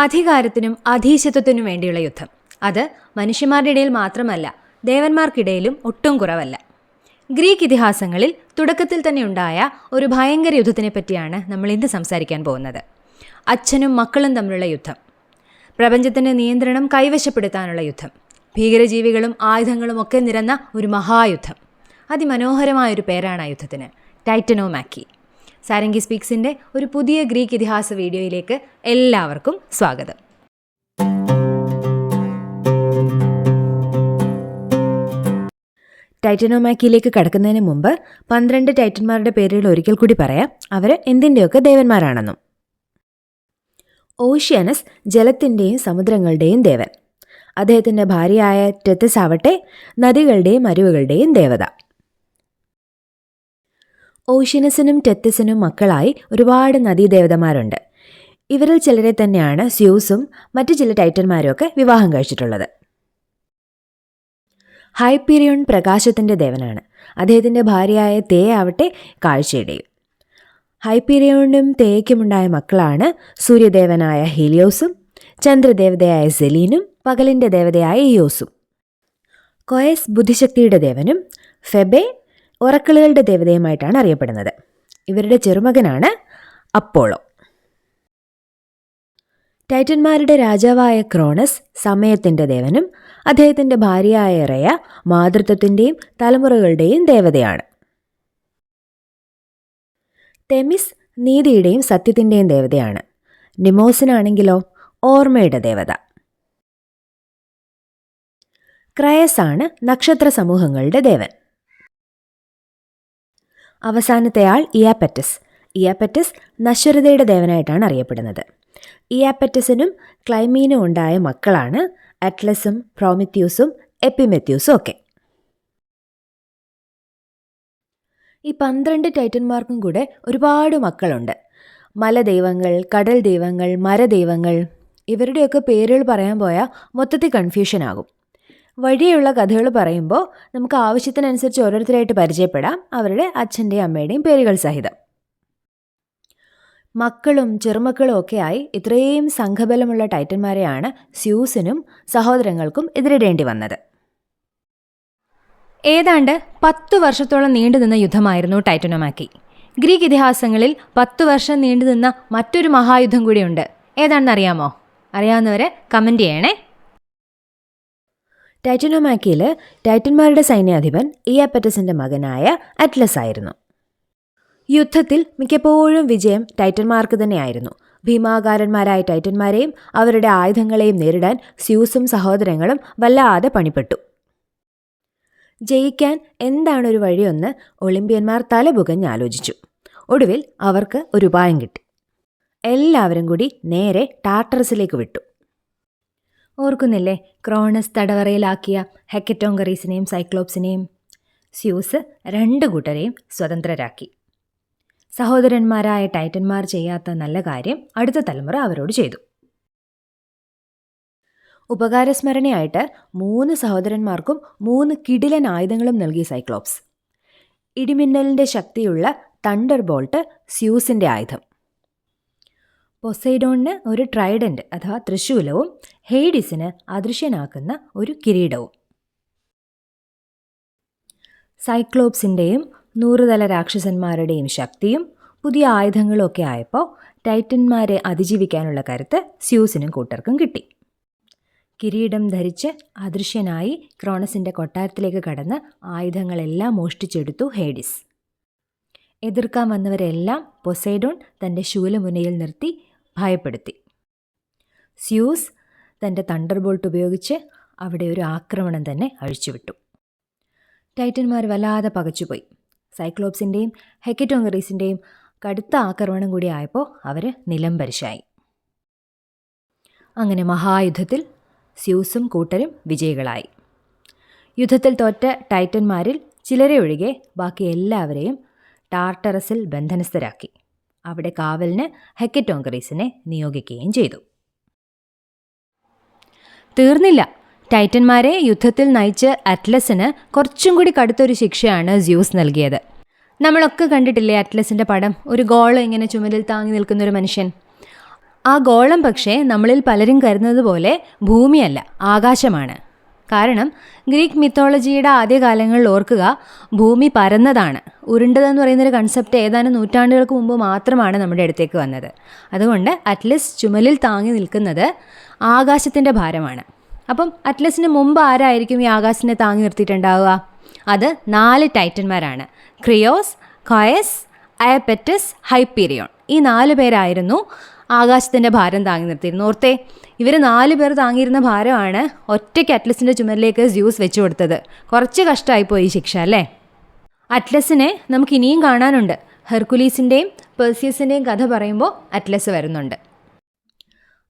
അധികാരത്തിനും അധീശത്വത്തിനും വേണ്ടിയുള്ള യുദ്ധം. അത് മനുഷ്യന്മാരുടെ ഇടയിൽ മാത്രമല്ല ദേവന്മാർക്കിടയിലും ഒട്ടും കുറവല്ല. ഗ്രീക്ക് ഇതിഹാസങ്ങളിൽ തുടക്കത്തിൽ തന്നെ ഉണ്ടായ ഒരു ഭയങ്കര യുദ്ധത്തിനെ പറ്റിയാണ് നമ്മൾ ഇന്ന് സംസാരിക്കാൻ പോകുന്നത്. അച്ഛനും മക്കളും തമ്മിലുള്ള യുദ്ധം. പ്രപഞ്ചത്തിന്റെ നിയന്ത്രണം കൈവശപ്പെടുത്താനുള്ള യുദ്ധം. ഭീകരജീവികളും ആയുധങ്ങളും ഒക്കെ നിരന്ന ഒരു മഹായുദ്ധം. അതിമനോഹരമായൊരു പേരാണ് ആ യുദ്ധത്തിന്. ടൈറ്റനോമാക്കി. സാരംഗി സ്പീക്സിന്റെ ഒരു പുതിയ ഗ്രീക്ക് ഇതിഹാസ വീഡിയോയിലേക്ക് എല്ലാവർക്കും സ്വാഗതം. ടൈറ്റനോമാക്കിയിലേക്ക് കടക്കുന്നതിന് മുമ്പ് പന്ത്രണ്ട് ടൈറ്റന്മാരുടെ പേരുകൾ ഒരിക്കൽ കൂടി പറയാം. അവർ എന്തിന്റെയൊക്കെ ദേവന്മാരാണെന്നും. ഓഷ്യാനസ് ജലത്തിന്റെയും സമുദ്രങ്ങളുടെയും ദേവൻ. അദ്ദേഹത്തിന്റെ ഭാര്യയായ ടെത്തസ് ആവട്ടെ നദികളുടെയും അരുവുകളുടെയും ദേവത. ഓഷ്യനസിനും ടെത്തിസിനും മക്കളായി ഒരുപാട് നദീദേവതമാരുണ്ട്. ഇവരിൽ ചിലരെ തന്നെയാണ് സ്യൂസും മറ്റു ചില ടൈറ്റന്മാരും ഒക്കെ വിവാഹം കഴിച്ചിട്ടുള്ളത്. ഹൈപ്പീരിയോൺ പ്രകാശത്തിന്റെ ദേവനാണ്. അദ്ദേഹത്തിന്റെ ഭാര്യയായ തേ ആവട്ടെ കാഴ്ചയുടെയും. ഹൈപ്പീരിയോണിനും തേയ്ക്കുമുണ്ടായ മക്കളാണ് സൂര്യദേവനായ ഹീലിയോസും ചന്ദ്രദേവതയായ സെലീനും പകലിന്റെ ദേവതയായ ഇയോസും. കൊയസ് ബുദ്ധിശക്തിയുടെ ദേവനും ഫെബെ ഒറക്കിളുകളുടെ ദേവതയുമായിട്ടാണ് അറിയപ്പെടുന്നത്. ഇവരുടെ ചെറുമകനാണ് അപ്പോളോ. ടൈറ്റന്മാരുടെ രാജാവായ ക്രോണസ് സമയത്തിന്റെ ദേവനും അദ്ദേഹത്തിന്റെ ഭാര്യയായ റയ മാതൃത്വത്തിന്റെയും തലമുറകളുടെയും ദേവതയാണ്. തെമിസ് നീതിയുടെയും സത്യത്തിന്റെയും ദേവതയാണ്. നിമോസിനാണെങ്കിലോ ഓർമ്മയുടെ ദേവത. ക്രയസ് ആണ് നക്ഷത്ര സമൂഹങ്ങളുടെ ദേവൻ. അവസാനത്തെ ആൾ ഇയാപ്പറ്റസ് ഇയാപെറ്റസ് നശ്വരതയുടെ ദേവനായിട്ടാണ് അറിയപ്പെടുന്നത്. ഇയാപ്പറ്റസിനും ക്ലൈമീനും ഉണ്ടായ മക്കളാണ് അറ്റ്ലസും പ്രോമിത്യൂസും എപ്പിമെത്യൂസും ഒക്കെ. ഈ പന്ത്രണ്ട് ടൈറ്റന്മാർക്കും കൂടെ ഒരുപാട് മക്കളുണ്ട്. മലദൈവങ്ങൾ കടൽ ദൈവങ്ങൾ മരദൈവങ്ങൾ ഇവരുടെയൊക്കെ പേരുകൾ പറയാൻ പോയാൽ മൊത്തത്തിൽ കൺഫ്യൂഷൻ ആകും. വഴിയുള്ള കഥകൾ പറയുമ്പോൾ നമുക്ക് ആവശ്യത്തിനനുസരിച്ച് ഓരോരുത്തരായിട്ട് പരിചയപ്പെടാം. അവരുടെ അച്ഛന്റെയും അമ്മയുടെയും പേരുകൾ സഹിതം. മക്കളും ചെറുമക്കളും ഒക്കെയായി ഇത്രയും സംഘബലമുള്ള ടൈറ്റന്മാരെയാണ് സ്യൂസിനും സഹോദരങ്ങൾക്കും എതിരിടേണ്ടി വന്നത്. ഏതാണ്ട് പത്തു വർഷത്തോളം നീണ്ടുനിന്ന യുദ്ധമായിരുന്നു ടൈറ്റനോമാക്കി. ഗ്രീക്ക് ഇതിഹാസങ്ങളിൽ പത്തു വർഷം നീണ്ടുനിന്ന മറ്റൊരു മഹായുദ്ധം കൂടിയുണ്ട്. ഏതാണെന്ന് അറിയാമോ അറിയാവുന്നവരെ കമന്റ് ചെയ്യണേ. ടൈറ്റനോമാക്കിയിൽ ടൈറ്റന്മാരുടെ സൈന്യാധിപൻ ഇയാപെറ്റസിന്റെ മകനായ അറ്റ്ലസ് ആയിരുന്നു. യുദ്ധത്തിൽ മിക്കപ്പോഴും വിജയം ടൈറ്റന്മാർക്ക് തന്നെയായിരുന്നു. ഭീമാകാരന്മാരായ ടൈറ്റന്മാരെയും അവരുടെ ആയുധങ്ങളെയും നേരിടാൻ സ്യൂസും സഹോദരങ്ങളും വല്ലാതെ പണിപ്പെട്ടു. ജയിക്കാൻ എന്താണൊരു വഴിയൊന്ന് ഒളിമ്പ്യന്മാർ തലപുകഞ്ഞാലോചിച്ചു ഒടുവിൽ അവർക്ക് ഒരു ഉപായം കിട്ടി. എല്ലാവരും കൂടി നേരെ ടാർട്ടറസിലേക്ക് വിട്ടു. ഓർക്കുന്നില്ലേ? ക്രോണസ് തടവറയിലാക്കിയ ഹെക്കറ്റോങ്കറീസിനെയും സൈക്ലോപ്സിനെയും. സ്യൂസ് രണ്ട് കൂട്ടരെയും സ്വതന്ത്രരാക്കി. സഹോദരന്മാരായ ടൈറ്റന്മാർ ചെയ്യാത്ത നല്ല കാര്യം അടുത്ത തലമുറ അവരോട് ചെയ്തു. ഉപകാരസ്മരണയായിട്ട് മൂന്ന് സഹോദരന്മാർക്കും മൂന്ന് കിടിലൻ ആയുധങ്ങളും നൽകി സൈക്ലോപ്സ്. ഇടിമിന്നലിന്റെ ശക്തിയുള്ള തണ്ടർ ബോൾട്ട് സ്യൂസിന്റെ ആയുധം. പൊസൈഡോണിന് ഒരു ട്രൈഡന്റ് അഥവാ തൃശൂലവും ഹെയ്ഡിസിന് അദൃശ്യനാക്കുന്ന ഒരു കിരീടവും. സൈക്ലോപ്സിന്റെയും നൂറുതല രാക്ഷസന്മാരുടെയും ശക്തിയും പുതിയ ആയുധങ്ങളും ഒക്കെ ആയപ്പോൾ ടൈറ്റന്മാരെ അതിജീവിക്കാനുള്ള കരുത്ത് സ്യൂസിനും കൂട്ടർക്കും കിട്ടി. കിരീടം ധരിച്ച് അദൃശ്യനായി ക്രോണസിന്റെ കൊട്ടാരത്തിലേക്ക് കടന്ന് ആയുധങ്ങളെല്ലാം മോഷ്ടിച്ചെടുത്തു ഹേഡിസ്. എതിർക്കാൻ വന്നവരെല്ലാം പൊസൈഡോൺ തന്റെ ശൂലമുനയിൽ നിർത്തി ഭയപ്പെടുത്തി. സ്യൂസ് തന്റെ തണ്ടർ ബോൾട്ട് ഉപയോഗിച്ച് അവിടെ ഒരു ആക്രമണം തന്നെ അഴിച്ചുവിട്ടു. ടൈറ്റന്മാർ വല്ലാതെ പകച്ചുപോയി. സൈക്ലോപ്സിന്റെയും ഹെക്കറ്റോങ്കറീസിന്റെയും കടുത്ത ആക്രമണം കൂടി ആയപ്പോൾ അവർ നിലംപരിശായി അങ്ങനെ മഹായുദ്ധത്തിൽ സ്യൂസും കൂട്ടരും വിജയികളായി. യുദ്ധത്തിൽ തോറ്റ ടൈറ്റന്മാരിൽ ചിലരെ ഒഴികെ ബാക്കി എല്ലാവരെയും ടാർട്ടറസിൽ ബന്ധനസ്ഥരാക്കി. അവിടെ കാവലിന് ഹെക്കറ്റോങ്കറീസിനെ നിയോഗിക്കുകയും ചെയ്തു. തീർന്നില്ല. ടൈറ്റന്മാരെ യുദ്ധത്തിൽ നയിച്ച് അറ്റ്ലസിന് കുറച്ചും കൂടി കടുത്തൊരു ശിക്ഷയാണ് സ്യൂസ് നൽകിയത്. നമ്മളൊക്കെ കണ്ടിട്ടില്ലേ അറ്റ്ലസിന്റെ പടം? ഒരു ഗോളം ഇങ്ങനെ ചുമലിൽ താങ്ങി നിൽക്കുന്ന ഒരു മനുഷ്യൻ. ആ ഗോളം പക്ഷേ നമ്മളിൽ പലരും കരുതുന്നത് പോലെ ഭൂമിയല്ല ആകാശമാണ്. കാരണം ഗ്രീക്ക് മിത്തോളജിയുടെ ആദ്യകാലങ്ങളിൽ ഓർക്കുക ഭൂമി പരന്നതാണ്. ഉരുണ്ടതെന്ന് പറയുന്നൊരു കൺസെപ്റ്റ് ഏതാനും നൂറ്റാണ്ടുകൾക്ക് മുമ്പ് മാത്രമാണ് നമ്മുടെ അടുത്തേക്ക് വന്നത്. അതുകൊണ്ട് അറ്റ്ലസ് ചുമലിൽ താങ്ങി നിൽക്കുന്നത് ആകാശത്തിന്റെ ഭാരമാണ്. അപ്പം അറ്റ്ലസിന് മുമ്പ് ആരായിരിക്കും ഈ ആകാശത്തിനെ താങ്ങി നിർത്തിയിട്ടുണ്ടാവുക? അത് നാല് ടൈറ്റന്മാരാണ്. ക്രിയോസ് കോയസ് അയപെറ്റസ് ഹൈപ്പീരിയോൺ. ഈ നാല് പേരായിരുന്നു ആകാശത്തിന്റെ ഭാരം താങ്ങി നിർത്തിയിരുന്നു ഓർത്തേ ഇവർ നാല് പേർ താങ്ങിയിരുന്ന ഭാരമാണ് ഒറ്റയ്ക്ക് അറ്റ്ലസിന്റെ ചുമലിലേക്ക് ജ്യൂസ് വെച്ചു കൊടുത്തത്. കുറച്ച് കഷ്ടമായിപ്പോയി ശിക്ഷ അല്ലേ? അറ്റ്ലസിനെ നമുക്ക് ഇനിയും കാണാനുണ്ട്. ഹെർക്കുലീസിന്റെയും പെർസിയസിന്റെയും കഥ പറയുമ്പോൾ അറ്റ്ലസ് വരുന്നുണ്ട്.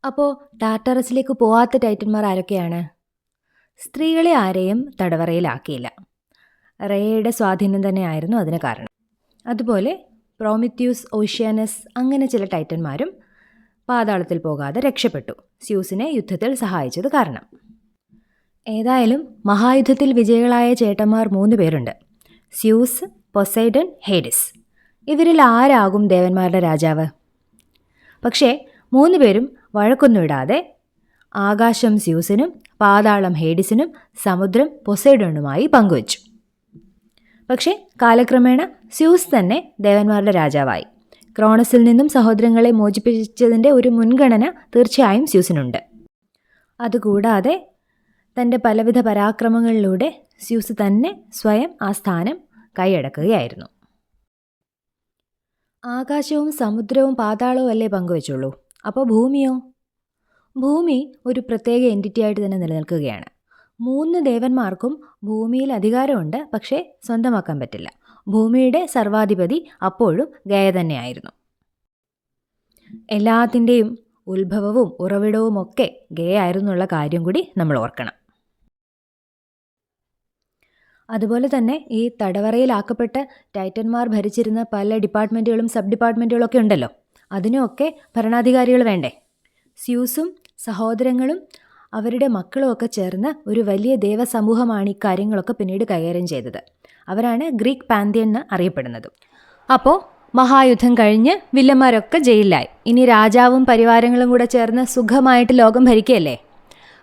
അപ്പോൾ ടാറ്ററസിലേക്ക് പോവാത്ത ടൈറ്റന്മാർ ആരൊക്കെയാണ്? സ്ത്രീകളെ ആരെയും തടവറയിലാക്കിയില്ല. റേയുടെ സ്വാധീനം തന്നെയായിരുന്നു അതിന് കാരണം. അതുപോലെ പ്രോമിത്യൂസ് ഓഷ്യാനസ് അങ്ങനെ ചില ടൈറ്റന്മാരും പാതാളത്തിൽ പോകാതെ രക്ഷപ്പെട്ടു. സ്യൂസിനെ യുദ്ധത്തിൽ സഹായിച്ചത് കാരണം. ഏതായാലും മഹായുദ്ധത്തിൽ വിജയികളായ ചേട്ടന്മാർ മൂന്ന് പേരുണ്ട്. Zeus Poseidon Hades. ഇവരിൽ ആരാകും ദേവന്മാരുടെ രാജാവ്? പക്ഷേ മൂന്ന് പേരും വഴക്കൊന്നുമിടാതെ ആകാശം സ്യൂസിനും പാതാളം ഹേഡിസിനും സമുദ്രം പൊസൈഡോണുമായി പങ്കുവച്ചു. പക്ഷേ കാലക്രമേണ സ്യൂസ് തന്നെ ദേവന്മാരുടെ രാജാവായി. ക്രോണസിൽ നിന്നും സഹോദരങ്ങളെ മോചിപ്പിച്ചതിന്റെ ഒരു മുൻഗണന തീർച്ചയായും സ്യൂസിനുണ്ട്. അതുകൂടാതെ തന്റെ പലവിധ പരാക്രമങ്ങളിലൂടെ സ്യൂസ് തന്നെ സ്വയം ആ സ്ഥാനം കൈയടക്കുകയായിരുന്നു. ആകാശവും സമുദ്രവും പാതാളവും അല്ലേ പങ്കുവെച്ചുള്ളൂ? അപ്പോൾ ഭൂമിയോ? ഭൂമി ഒരു പ്രത്യേക എന്റിറ്റി ആയിട്ട് തന്നെ നിലനിൽക്കുകയാണ്. മൂന്ന് ദേവന്മാർക്കും ഭൂമിയിൽ അധികാരമുണ്ട് പക്ഷേ സ്വന്തമാക്കാൻ പറ്റില്ല. ഭൂമിയുടെ സർവാധിപതി അപ്പോഴും ഗയ തന്നെയായിരുന്നു. എല്ലാത്തിന്റെയും ഉത്ഭവവും ഉറവിടവും ഒക്കെ ഗയ ആയിരുന്നുള്ള കാര്യം കൂടി നമ്മൾ ഓർക്കണം. അതുപോലെ തന്നെ ഈ തടവറയിലാക്കപ്പെട്ട ടൈറ്റന്മാർ ഭരിച്ചിരുന്ന പല ഡിപ്പാർട്ട്മെന്റുകളും സബ് ഡിപ്പാർട്ട്മെന്റുകളൊക്കെ ഉണ്ടല്ലോ. അതിനൊക്കെ ഭരണാധികാരികൾ വേണ്ടേ? സ്യൂസും സഹോദരങ്ങളും അവരുടെ മക്കളും ഒക്കെ ചേർന്ന് ഒരു വലിയ ദേവസമൂഹമാണ് ഈ കാര്യങ്ങളൊക്കെ പിന്നീട് കൈകാര്യം ചെയ്തത്. അവരാണ് ഗ്രീക്ക് പാന്തിയൻ എന്ന് അറിയപ്പെടുന്നത്. അപ്പോൾ മഹായുദ്ധം കഴിഞ്ഞ് വില്ലന്മാരൊക്കെ ജയിലിലായി. ഇനി രാജാവും പരിവാരങ്ങളും കൂടെ ചേർന്ന് സുഖമായിട്ട് ലോകം ഭരിക്കുകയല്ലേ?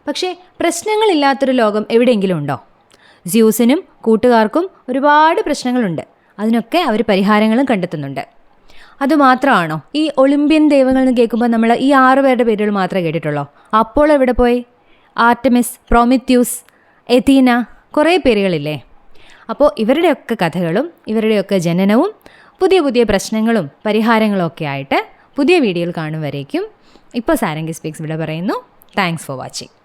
പക്ഷേ പ്രശ്നങ്ങളില്ലാത്തൊരു ലോകം എവിടെയെങ്കിലും ഉണ്ടോ? ജ്യൂസിനും കൂട്ടുകാർക്കും ഒരുപാട് പ്രശ്നങ്ങളുണ്ട്. അതിനൊക്കെ അവർ പരിഹാരങ്ങളും കണ്ടെത്തുന്നുണ്ട്. അതുമാത്രമാണോ ഈ ഒളിമ്പ്യൻ ദൈവങ്ങൾ എന്ന് കേൾക്കുമ്പോൾ നമ്മൾ ഈ ആറ് പേരുടെ പേരുകൾ മാത്രമേ കേട്ടിട്ടുള്ളൂ. അപ്പോൾ എവിടെ പോയി? ആർട്ടമിസ് പ്രോമിത്യൂസ് എതീന കുറേ പേരുകളില്ലേ? അപ്പോൾ ഇവരുടെയൊക്കെ കഥകളും ഇവരുടെയൊക്കെ ജനനവും പുതിയ പുതിയ പ്രശ്നങ്ങളും പരിഹാരങ്ങളും ഒക്കെ ആയിട്ട് പുതിയ വീഡിയോയിൽ കാണും വരേക്കും. ഇപ്പോൾ സാരംഗി സ്പീക്സ് ഇവിടെ പറയുന്നു. Thanks for watching